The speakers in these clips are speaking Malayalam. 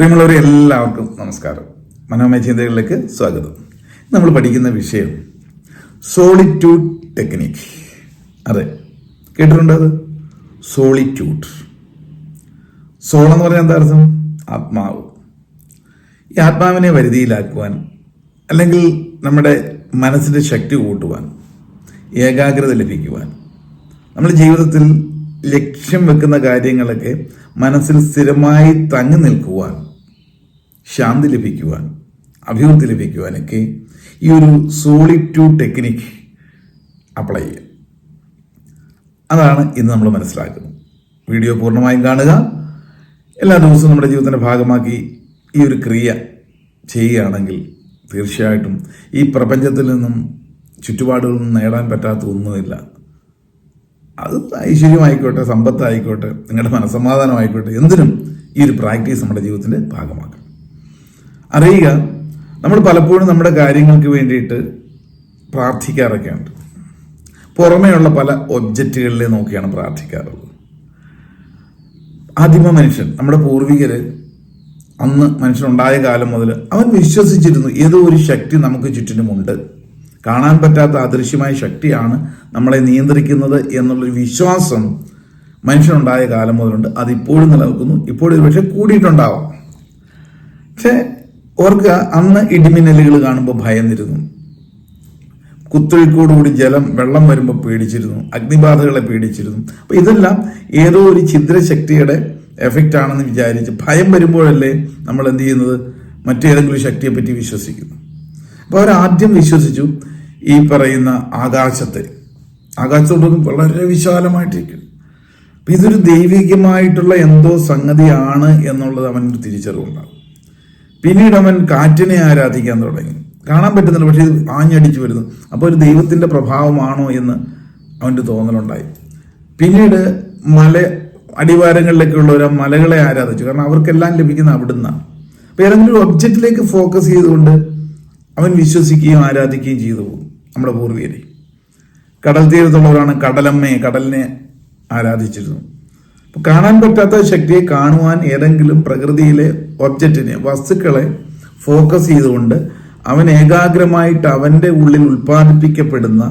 പ്രിയമുള്ളവരെ എല്ലാവർക്കും നമസ്കാരം. മനോമയ ചിന്തകളിലേക്ക് സ്വാഗതം. നമ്മൾ പഠിക്കുന്ന വിഷയം സോളിറ്റ്യൂഡ് ടെക്നിക് അതെ കേട്ടിട്ടുണ്ടോ അത്? സോളിറ്റ്യൂഡ് സോൾ എന്ന് പറഞ്ഞാൽ എന്താ അർത്ഥം? ആത്മാവ്. ഈ ആത്മാവിനെ വരുതിയിലാക്കുവാൻ അല്ലെങ്കിൽ നമ്മുടെ മനസ്സിന്റെ ശക്തി കൂട്ടുവാൻ ഏകാഗ്രത ലഭിക്കുവാൻ നമ്മുടെ ജീവിതത്തിൽ ലക്ഷ്യം വെക്കുന്ന കാര്യങ്ങളൊക്കെ മനസ്സിൽ സ്ഥിരമായി തങ്ങി നിൽക്കുവാൻ ശാന്തി ലഭിക്കുവാൻ അഭിവൃദ്ധി ലഭിക്കുവാനൊക്കെ ഈ ഒരു സോളിറ്റ്യൂഡ് ടെക്നിക്ക് അപ്ലൈ ചെയ്യുക അതാണ് ഇന്ന് നമ്മൾ മനസ്സിലാക്കുന്നത്. വീഡിയോ പൂർണമായും കാണുക. എല്ലാ ദിവസവും നമ്മുടെ ജീവിതത്തിന്റെ ഭാഗമാക്കി ഈ ഒരു ക്രിയ ചെയ്യുകയാണെങ്കിൽ തീർച്ചയായിട്ടും ഈ പ്രപഞ്ചത്തിൽ നിന്നും ചുറ്റുപാടുകളിൽ നിന്നും നേടാൻ പറ്റാത്ത ഒന്നുമില്ല. അത് ഐശ്വര്യമായിക്കോട്ടെ സമ്പത്തായിക്കോട്ടെ നിങ്ങളുടെ മനസ്സമാധാനമായിക്കോട്ടെ എന്തിനും ഈ ഒരു പ്രാക്ടീസ് നമ്മുടെ ജീവിതത്തിന്റെ ഭാഗമാക്കാം. അറിയുക നമ്മൾ പലപ്പോഴും നമ്മുടെ കാര്യങ്ങൾക്ക് വേണ്ടിയിട്ട് പ്രാർത്ഥിക്കാറൊക്കെ ഉണ്ട് പുറമേയുള്ള പല ഒബ്ജക്റ്റുകളിലെ നോക്കിയാണ് പ്രാർത്ഥിക്കാറുള്ളത്. ആദിമ മനുഷ്യൻ നമ്മുടെ പൂർവികർ അന്ന് മനുഷ്യനുണ്ടായ കാലം മുതൽ അവൻ വിശ്വസിച്ചിരുന്നു ഏതോ ഒരു ശക്തി നമുക്ക് ചുറ്റിനുമുണ്ട്. കാണാൻ പറ്റാത്ത അദൃശ്യമായ ശക്തിയാണ് നമ്മളെ നിയന്ത്രിക്കുന്നത് എന്നുള്ളൊരു വിശ്വാസം മനുഷ്യനുണ്ടായ കാലം മുതലുണ്ട്. അതിപ്പോഴും നിലനിൽക്കുന്നു. ഇപ്പോഴും പക്ഷെ കൂടിയിട്ടുണ്ടാവാം. പക്ഷെ ഓർക്ക് അന്ന് ഇടിമിന്നലുകൾ കാണുമ്പോൾ ഭയന്നിരുന്നു. കുത്തൊഴുക്കോടുകൂടി ജലം വെള്ളം വരുമ്പോൾ പേടിച്ചിരുന്നു. അഗ്നിബാധകളെ പേടിച്ചിരുന്നു. അപ്പൊ ഇതെല്ലാം ഏതോ ഒരു ഛിദ്രശക്തിയുടെ എഫക്റ്റ് ആണെന്ന് വിചാരിച്ച് ഭയം വരുമ്പോഴല്ലേ നമ്മൾ എന്ത് ചെയ്യുന്നത്? മറ്റേതെങ്കിലും ശക്തിയെ പറ്റി വിശ്വസിക്കുന്നു. അപ്പോൾ അവർ ആദ്യം വിശ്വസിച്ചു ഈ പറയുന്ന ആകാശത്തെ. ആകാശത്തോടൊന്നും വളരെ വിശാലമായിട്ടിരിക്കും അപ്പം ഇതൊരു ദൈവികമായിട്ടുള്ള എന്തോ സംഗതിയാണ് എന്നുള്ളത് അവനൊരു തിരിച്ചറിവുണ്ടാകും. പിന്നീട് അവൻ കാറ്റിനെ ആരാധിക്കാൻ തുടങ്ങി. കാണാൻ പറ്റുന്നില്ല പക്ഷെ ഇത് ആഞ്ഞടിച്ചു വരുന്നു. അപ്പോൾ ഒരു ദൈവത്തിന്റെ പ്രഭാവമാണോ എന്ന് അവന്റെ തോന്നലുണ്ടായി. പിന്നീട് മല അടിവാരങ്ങളിലൊക്കെ ഉള്ളവർ ആ മലകളെ ആരാധിച്ചു. കാരണം അവർക്കെല്ലാം ലഭിക്കുന്ന അവിടുന്നാണ്. അപ്പോൾ ഏതെങ്കിലും ഒരു ഒബ്ജക്റ്റിലേക്ക് ഫോക്കസ് ചെയ്തുകൊണ്ട് അവൻ വിശ്വസിക്കുകയും ആരാധിക്കുകയും ചെയ്തു പോകും നമ്മുടെ പൂർവികരെ. കടൽ തീരത്തുള്ളവരാണ് കടലമ്മയെ കടലിനെ ആരാധിച്ചിരുന്നു. കാണാൻ പറ്റാത്ത ശക്തിയെ കാണുവാൻ ഏതെങ്കിലും പ്രകൃതിയിലെ ഒബ്ജക്റ്റിനെ വസ്തുക്കളെ ഫോക്കസ് ചെയ്തുകൊണ്ട് അവൻ ഏകാഗ്രമായിട്ട് അവന്റെ ഉള്ളിൽ ഉൽപ്പാദിപ്പിക്കപ്പെടുന്ന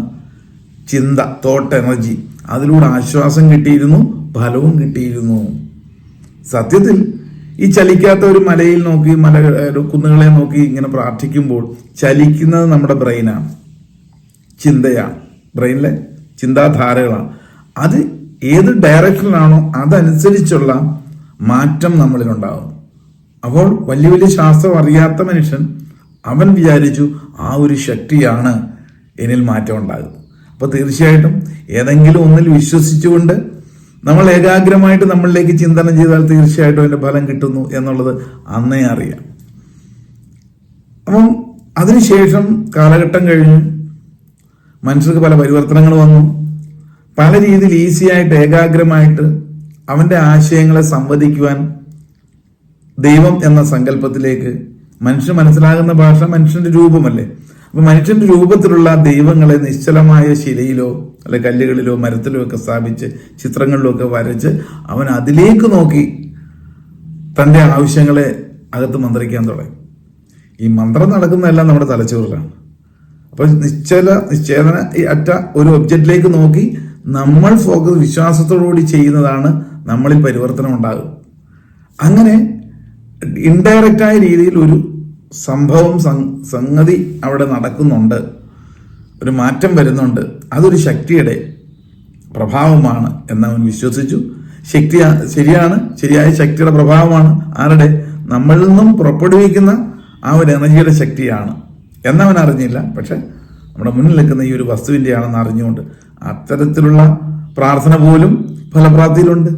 ചിന്ത തോട്ട് എനർജി അതിലൂടെ ആശ്വാസം കിട്ടിയിരുന്നു ഫലവും കിട്ടിയിരുന്നു. സത്യത്തിൽ ഈ ചലിക്കാത്ത ഒരു മലയിൽ നോക്കി മല കുന്നുകളെ നോക്കി ഇങ്ങനെ പ്രാർത്ഥിക്കുമ്പോൾ ചലിക്കുന്നത് നമ്മുടെ ബ്രെയിനാണ് ചിന്തയാണ് ബ്രെയിനിലെ ചിന്താധാരകളാണ് അത് ഏത് ഡയറക്ഷനിലാണോ അതനുസരിച്ചുള്ള മാറ്റം നമ്മളിലുണ്ടാകും അപ്പോൾ വലിയ വലിയ ശാസ്ത്രം അറിയാത്ത മനുഷ്യൻ അവൻ വിചാരിച്ചു ആ ഒരു ശക്തിയാണ് എന്നിൽ മാറ്റം ഉണ്ടാകുന്നത്. അപ്പോൾ തീർച്ചയായിട്ടും ഏതെങ്കിലും ഒന്നിൽ വിശ്വസിച്ചുകൊണ്ട് നമ്മൾ ഏകാഗ്രമായിട്ട് നമ്മളിലേക്ക് ചിന്തനം ചെയ്താൽ തീർച്ചയായിട്ടും അതിന്റെ ഫലം കിട്ടുന്നു എന്നുള്ളത് അന്നേ അറിയാം. അപ്പം അതിനുശേഷം കാലഘട്ടം കഴിഞ്ഞ് മനുഷ്യർക്ക് പല പരിവർത്തനങ്ങൾ വന്നു. പല രീതിയിൽ ഈസി ആയിട്ട് ഏകാഗ്രമായിട്ട് അവന്റെ ആശയങ്ങളെ സംവദിക്കുവാൻ ദൈവം എന്ന സങ്കല്പത്തിലേക്ക് മനുഷ്യന് മനസ്സിലാകുന്ന ഭാഷ മനുഷ്യന്റെ രൂപമല്ലേ? അപ്പൊ മനുഷ്യന്റെ രൂപത്തിലുള്ള ദൈവങ്ങളെ നിശ്ചലമായ ശിലയിലോ അല്ലെ കല്ലുകളിലോ മരത്തിലോ ഒക്കെ സ്ഥാപിച്ച് ചിത്രങ്ങളിലോ ഒക്കെ വരച്ച് അവൻ അതിലേക്ക് നോക്കി തന്റെ ആവശ്യങ്ങളെ അകത്ത് മന്ത്രിക്കാൻ തുടങ്ങി. ഈ മന്ത്രം നടക്കുന്നതെല്ലാം നമ്മുടെ തലച്ചോറിലാണ്. അപ്പൊ നിശ്ചല നിശ്ചേതന ഈ അറ്റ ഒരു ഒബ്ജക്റ്റിലേക്ക് നോക്കി നമ്മൾ ഫോക്കസ് വിശ്വാസത്തോടുകൂടി ചെയ്യുന്നതാണ് നമ്മളിൽ പരിവർത്തനം ഉണ്ടാകും അങ്ങനെ ഇൻഡയറക്റ്റായ രീതിയിൽ ഒരു സംഭവം സംഗതി അവിടെ നടക്കുന്നുണ്ട്. ഒരു മാറ്റം വരുന്നുണ്ട്. അതൊരു ശക്തിയുടെ പ്രഭാവമാണ് എന്നവൻ വിശ്വസിച്ചു. ശക്തി ശരിയാണ് ശരിയായ ശക്തിയുടെ പ്രഭാവമാണ്. ആരുടെ? നമ്മളിൽ നിന്നും പുറപ്പെടുവിക്കുന്ന ആ ഒരു എനർജിയുടെ ശക്തിയാണ്. എന്നവൻ അറിഞ്ഞില്ല. പക്ഷെ നമ്മുടെ മുന്നിൽ നിൽക്കുന്ന ഈ ഒരു വസ്തുവിന്റെയാണെന്ന് അറിഞ്ഞുകൊണ്ട് അത്തരത്തിലുള്ള പ്രാർത്ഥന പോലും ഫലപ്രാപ്തിയിലുണ്ട്.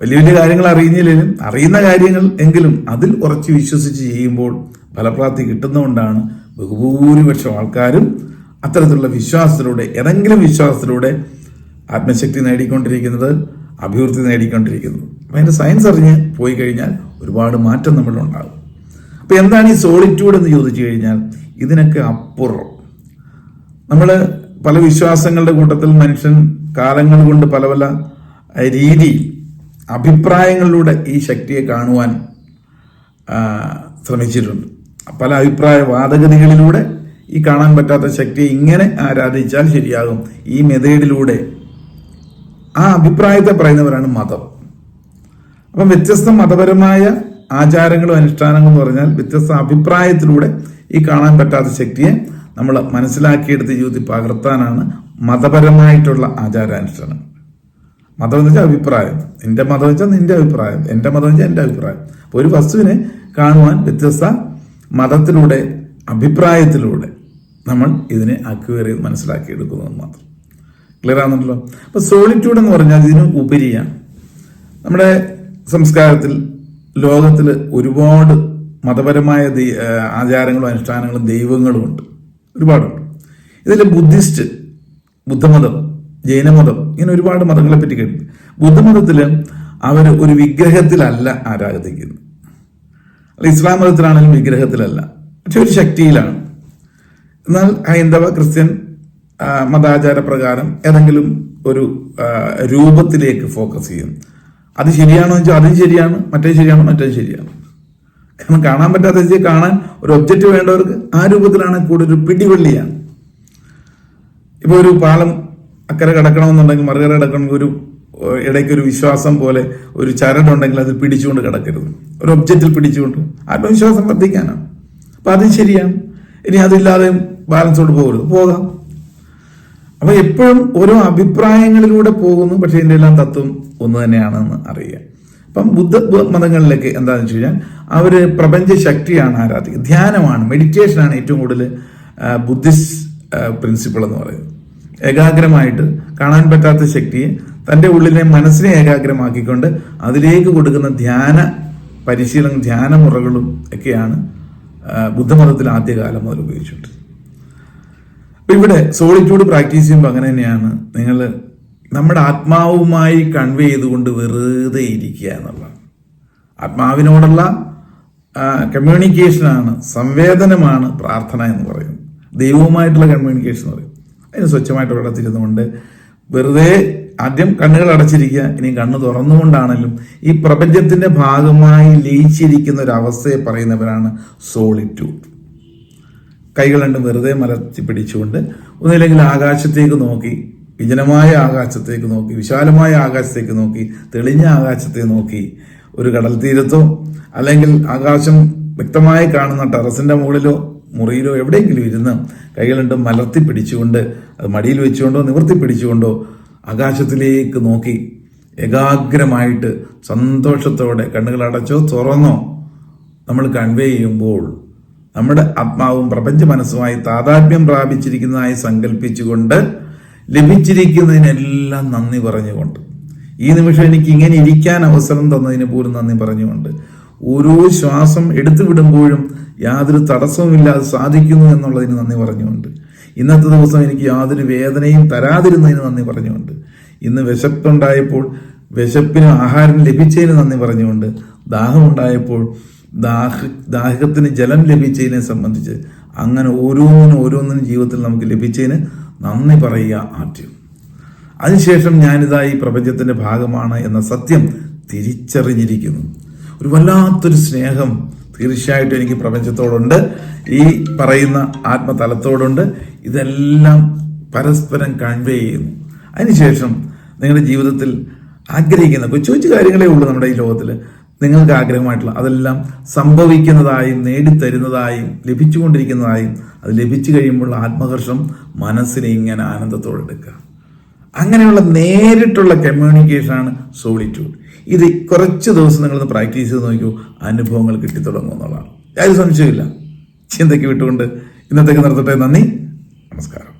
വലിയ വലിയ കാര്യങ്ങൾ അറിയുന്നില്ലെങ്കിലും അറിയുന്ന കാര്യങ്ങൾ എങ്കിലും അതിൽ ഉറച്ച് വിശ്വസിച്ച് ചെയ്യുമ്പോൾ ഫലപ്രാപ്തി കിട്ടുന്നതുകൊണ്ടാണ് ബഹുഭൂരിപക്ഷം ആൾക്കാരും അത്തരത്തിലുള്ള വിശ്വാസത്തിലൂടെ ഏതെങ്കിലും വിശ്വാസത്തിലൂടെ ആത്മശക്തി നേടിക്കൊണ്ടിരിക്കുന്നത് അഭിവൃദ്ധി നേടിക്കൊണ്ടിരിക്കുന്നത് അപ്പം അതിന്റെ സയൻസ് അറിഞ്ഞ് പോയി കഴിഞ്ഞാൽ ഒരുപാട് മാറ്റം നമ്മളിലുണ്ടാകും അപ്പോൾ എന്താണ് ഈ സോളിറ്റ്യൂഡ് എന്ന് ചോദിച്ചു കഴിഞ്ഞാൽ ഇതിനൊക്കെ അപ്പുറം. നമ്മൾ പല വിശ്വാസങ്ങളുടെ കൂട്ടത്തിൽ മനുഷ്യൻ കാലങ്ങൾ കൊണ്ട് പല പല രീതിയിൽ അഭിപ്രായങ്ങളിലൂടെ ഈ ശക്തിയെ കാണുവാൻ ശ്രമിച്ചിട്ടുണ്ട്. പല അഭിപ്രായ വാദഗതികളിലൂടെ ഈ കാണാൻ പറ്റാത്ത ശക്തിയെ ഇങ്ങനെ ആരാധിച്ചാൽ ശരിയാകും. ഈ മെതേഡിലൂടെ ആ അഭിപ്രായത്തെ പറയുന്നവരാണ് മതം. അപ്പം വ്യത്യസ്ത മതപരമായ ആചാരങ്ങളും അനുഷ്ഠാനങ്ങളും എന്ന് പറഞ്ഞാൽ വ്യത്യസ്ത അഭിപ്രായത്തിലൂടെ ഈ കാണാൻ പറ്റാത്ത ശക്തിയെ നമ്മൾ മനസ്സിലാക്കിയെടുത്ത് ജീവിതത്തിൽ പകർത്താനാണ് മതപരമായിട്ടുള്ള ആചാരാനുഷ്ഠാനം. മതം എന്ന് വെച്ചാൽ അഭിപ്രായം. എന്റെ മതം വെച്ചാൽ നിന്റെ അഭിപ്രായം. എന്റെ മതം വെച്ചാൽ എന്റെ അഭിപ്രായം. അപ്പോൾ ഒരു വസ്തുവിനെ കാണുവാൻ വ്യത്യസ്ത മതത്തിലൂടെ അഭിപ്രായത്തിലൂടെ നമ്മൾ ഇതിനെ അക്വയർ മനസ്സിലാക്കി എടുക്കുന്നത് മാത്രം. ക്ലിയർ ആണെന്നല്ലോ അപ്പോൾ സോളിറ്റ്യൂഡ് എന്ന് പറഞ്ഞാൽ ഇതിന് ഉപരിയാണ്. നമ്മുടെ സംസ്കാരത്തിൽ ലോകത്തിൽ ഒരുപാട് മതപരമായ ആചാരങ്ങളും അനുഷ്ഠാനങ്ങളും ദൈവങ്ങളും ഉണ്ട് ഒരുപാടുണ്ട്. ഇതിൽ ബുദ്ധിസ്റ്റ് ബുദ്ധമതം ജൈനമതം ഇങ്ങനെ ഒരുപാട് മതങ്ങളെ പറ്റി കേട്ടു ബുദ്ധമതത്തിൽ അവർ ഒരു വിഗ്രഹത്തിലല്ല ആരാധിക്കുന്നത്. അല്ല ഇസ്ലാം മതത്തിലാണെങ്കിലും വിഗ്രഹത്തിലല്ല. പക്ഷെ ഒരു ശക്തിയിലാണ്. എന്നാൽ ഹൈന്ദവ ക്രിസ്ത്യൻ മതാചാര പ്രകാരം ഏതെങ്കിലും ഒരു രൂപത്തിലേക്ക് ഫോക്കസ് ചെയ്യും. അത് ശരിയാണോ വെച്ചാൽ അതും ശരിയാണ് മറ്റേ ശരിയാണ് മറ്റേ ശരിയാണ്. കാരണം കാണാൻ പറ്റാത്ത വെച്ചാൽ കാണാൻ ഒരു ഒബ്ജക്റ്റ് വേണ്ടവർക്ക് ആ രൂപത്തിലാണ് കൂടുതൽ പിടിവള്ളിയാണ്. ഇപ്പൊ ഒരു പാലം അക്കരെ കിടക്കണമെന്നുണ്ടെങ്കിൽ മറുകര കിടക്കണമെങ്കിൽ ഒരു ഇടയ്ക്ക് ഒരു വിശ്വാസം പോലെ ഒരു ചരടുണ്ടെങ്കിൽ അത് പിടിച്ചുകൊണ്ട് കിടക്കരുത്. ഒരു ഒബ്ജക്റ്റിൽ പിടിച്ചുകൊണ്ട് ആത്മവിശ്വാസം വർദ്ധിക്കാനാണ്. അപ്പൊ അതും ശരിയാണ്. ഇനി അതില്ലാതെ ബാലൻസോട് പോകരുത്. പോകാം. അപ്പൊ എപ്പോഴും ഓരോ അഭിപ്രായങ്ങളിലൂടെ പോകുന്നു പക്ഷേ ഇതിന്റെ എല്ലാം തത്വം ഒന്ന് തന്നെയാണെന്ന് അറിയുക അപ്പം ബുദ്ധ മതങ്ങളിലൊക്കെ എന്താണെന്ന് വെച്ച് കഴിഞ്ഞാൽ അവർ പ്രപഞ്ച ശക്തിയാണ് ആരാധിക്കുക ധ്യാനമാണ് മെഡിറ്റേഷനാണ് ഏറ്റവും കൂടുതൽ ബുദ്ധിസ്റ്റ് പ്രിൻസിപ്പിൾ എന്ന് പറയുന്നത്. ഏകാഗ്രമായിട്ട് കാണാൻ പറ്റാത്ത ശക്തിയെ തന്റെ ഉള്ളിലെ മനസ്സിനെ ഏകാഗ്രമാക്കിക്കൊണ്ട് അതിലേക്ക് കൊടുക്കുന്ന ധ്യാന പരിശീലനം ധ്യാന മുറകളും ഒക്കെയാണ് ബുദ്ധമതത്തിൽ ആദ്യകാലം മുതൽ ഉപയോഗിച്ചിട്ടുണ്ട് അപ്പൊ ഇവിടെ സോളിറ്റ്യൂഡ് പ്രാക്ടീസ് ചെയ്യുമ്പോൾ അങ്ങനെ തന്നെയാണ്. നിങ്ങൾ നമ്മുടെ ആത്മാവുമായി കൺവേ ചെയ്തുകൊണ്ട് വെറുതെ ഇരിക്കുക എന്നുള്ളതാണ് ആത്മാവിനോടുള്ള കമ്മ്യൂണിക്കേഷനാണ് സംവേദനമാണ് പ്രാർത്ഥന എന്ന് പറയുന്നത്. ദൈവവുമായിട്ടുള്ള കമ്മ്യൂണിക്കേഷൻ എന്ന് പറയും. അതിന് സ്വച്ഛമായിട്ട് വെള്ളത്തിരുന്നുകൊണ്ട് വെറുതെ ആദ്യം കണ്ണുകൾ അടച്ചിരിക്കുക ഇനി കണ്ണ് തുറന്നുകൊണ്ടാണെങ്കിലും ഈ പ്രപഞ്ചത്തിന്റെ ഭാഗമായി ലയിച്ചിരിക്കുന്ന ഒരു അവസ്ഥയെ പറയുന്നവരാണ് സോളിറ്റ്യൂഡ് കൈകൾ രണ്ടും വെറുതെ മലർത്തി പിടിച്ചുകൊണ്ട് ഒന്നില്ലെങ്കിൽ ആകാശത്തേക്ക് നോക്കി വിജനമായ ആകാശത്തേക്ക് നോക്കി വിശാലമായ ആകാശത്തേക്ക് നോക്കി തെളിഞ്ഞ ആകാശത്തെ നോക്കി ഒരു കടൽ തീരത്തോ അല്ലെങ്കിൽ ആകാശം വ്യക്തമായി കാണുന്ന ടെറസിന്റെ മുകളിലോ മുറിയിലോ എവിടെയെങ്കിലും ഇരുന്ന് കൈകൾ രണ്ടും മലർത്തി പിടിച്ചുകൊണ്ട് അത് മടിയിൽ വെച്ചുകൊണ്ടോ നിവർത്തി പിടിച്ചുകൊണ്ടോ ആകാശത്തിലേക്ക് നോക്കി ഏകാഗ്രമായിട്ട് സന്തോഷത്തോടെ കണ്ണുകൾ അടച്ചോ തുറന്നോ നമ്മൾ കൺവേ ചെയ്യുമ്പോൾ നമ്മുടെ ആത്മാവും പ്രപഞ്ച മനസ്സുമായി താതാത്മ്യം പ്രാപിച്ചിരിക്കുന്നതായി സങ്കല്പിച്ചുകൊണ്ട് ലഭിച്ചിരിക്കുന്നതിനെല്ലാം നന്ദി പറഞ്ഞുകൊണ്ട്. ഈ നിമിഷം എനിക്ക് ഇങ്ങനെ ഇരിക്കാൻ അവസരം തന്നതിന് പോലും നന്ദി പറഞ്ഞുകൊണ്ട് ഓരോ ശ്വാസം എടുത്തു വിടുമ്പോഴും യാതൊരു തടസ്സവുമില്ലാതെ സാധിക്കുന്നു എന്നുള്ളതിന് നന്ദി പറഞ്ഞുകൊണ്ട്. ഇന്നത്തെ ദിവസം എനിക്ക് യാതൊരു വേദനയും തരാതിരുന്നതിന് നന്ദി പറഞ്ഞുകൊണ്ട്. ഇന്ന് വിശപ്പുണ്ടായപ്പോൾ വിശപ്പിന് ആഹാരം ലഭിച്ചതിന് നന്ദി പറഞ്ഞുകൊണ്ട്. ദാഹമുണ്ടായപ്പോൾ ദാഹ ദാഹത്തിന് ജലം ലഭിച്ചതിനെ സംബന്ധിച്ച് അങ്ങനെ ഓരോന്നിനും ഓരോന്നിനും ജീവിതത്തിൽ നമുക്ക് ലഭിച്ചതിന് നന്ദി പറയുക ആദ്യം. അതിനുശേഷം ഞാനിതാ ഈ പ്രപഞ്ചത്തിന്റെ ഭാഗമാണ് എന്ന സത്യം തിരിച്ചറിഞ്ഞിരിക്കുന്നു. ഒരു വല്ലാത്തൊരു സ്നേഹം തീർച്ചയായിട്ടും എനിക്ക് പ്രപഞ്ചത്തോടുണ്ട്. ഈ പറയുന്ന ആത്മതലത്തോടുണ്ട്. ഇതെല്ലാം പരസ്പരം കൺവേ ചെയ്യുന്നു. അതിനുശേഷം നിങ്ങളുടെ ജീവിതത്തിൽ ആഗ്രഹിക്കുന്ന കൊച്ചു കൊച്ചു കാര്യങ്ങളേ ഉള്ളൂ നമ്മുടെ ഈ ലോകത്തിൽ നിങ്ങൾക്ക് ആഗ്രഹമായിട്ടുള്ള അതെല്ലാം സംഭവിക്കുന്നതായും നേടിത്തരുന്നതായും ലഭിച്ചുകൊണ്ടിരിക്കുന്നതായും അത് ലഭിച്ചു കഴിയുമ്പോൾ ആത്മഹർഷം മനസ്സിനെ ഇങ്ങനെ ആനന്ദത്തോടെ എടുക്കുക. അങ്ങനെയുള്ള നേരിട്ടുള്ള കമ്മ്യൂണിക്കേഷനാണ് സോളിറ്റ്യൂഡ് ഇത് കുറച്ച് ദിവസം നിങ്ങളൊന്ന് പ്രാക്ടീസ് ചെയ്ത് നോക്കൂ അനുഭവങ്ങൾ കിട്ടിത്തുടങ്ങും എന്നുള്ളതാണ് യാതൊരു സംശയമില്ല ചിന്തയ്ക്ക് വിട്ടുകൊണ്ട് ഇന്നത്തേക്ക് നിർത്തട്ടെ. നന്ദി. നമസ്കാരം.